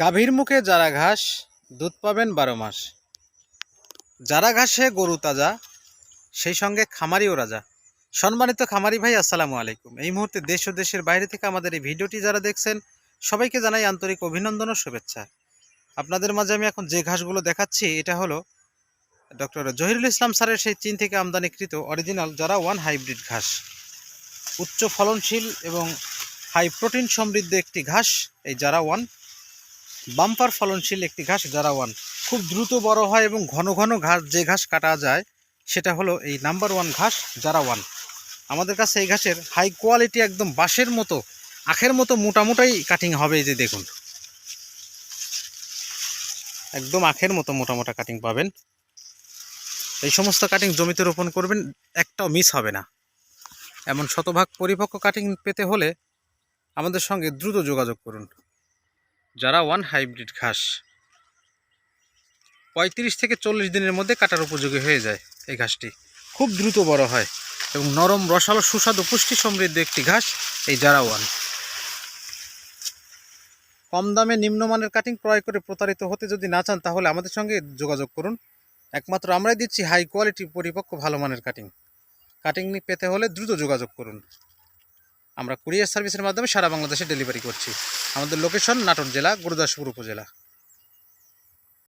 গাভীর মুখে যারা ঘাস, দুধ পাবেন বারো মাস। যারা ঘাসে গরু তাজা, সেই সঙ্গে খামারিও রাজা। সম্মানিত খামারি ভাই, আসসালামু আলাইকুম। এই মুহূর্তে দেশ ও দেশের বাইরে থেকে আমাদের এই ভিডিওটি যারা দেখছেন, সবাইকে জানাই আন্তরিক অভিনন্দন ও শুভেচ্ছা। আপনাদের মাঝে আমি এখন যে ঘাসগুলো দেখাচ্ছি, এটা হলো ডক্টর জহিরুল ইসলাম স্যারের সেই চীন থেকে আমদানিকৃত অরিজিনাল যারা ওয়ান হাইব্রিড ঘাস। উচ্চ ফলনশীল এবং হাই প্রোটিন সমৃদ্ধ একটি ঘাস, এই জারা ওয়ান বাম্পার ফলনশীল একটি ঘাস জারা ওয়ান খুব দ্রুত বড় হয় এবং ঘন ঘন ঘাস যে ঘাস কাটা যায়, সেটা হলো এই নাম্বার ওয়ান ঘাস জারা ওয়ান আমাদের কাছে এই ঘাসের হাই কোয়ালিটি একদম বাঁশের মতো, আখের মতো মোটামোটাই কাটিং হবে এই যে দেখুন। একদম আখের মতো মোটা মোটা কাটিং পাবেন। এই সমস্ত কাটিং জমিতে রোপণ করবেন, একটাও মিস হবে না। এমন শতভাগ পরিপক্ক কাটিং পেতে হলে আমাদের সঙ্গে দ্রুত যোগাযোগ করুন। যারা ওয়ান হাইব্রিড ঘাস। পঁয়ত্রিশ থেকে চল্লিশ দিনের মধ্যে কাটার উপযোগী হয়ে যায় এই ঘাসটি। খুব দ্রুত বড় হয় এবং নরম, রসালো, সুস্বাদু, পুষ্টি সমৃদ্ধ একটি ঘাস এই জারা ওয়ান কম দামে নিম্নমানের কাটিং ক্রয় করে প্রতারিত হতে যদি না চান, তাহলে আমাদের সঙ্গে যোগাযোগ করুন। একমাত্র আমরাই দিচ্ছি হাই কোয়ালিটি পরিপক্ক, ভালো মানের কাটিং কাটিং পেতে হলে দ্রুত যোগাযোগ করুন। আমরা কুরিয়ার সার্ভিসের মাধ্যমে সারা বাংলাদেশে ডেলিভারি করছি। আমাদের লোকেশন নাটোর জেলা গুরুদাসপুর উপজেলা।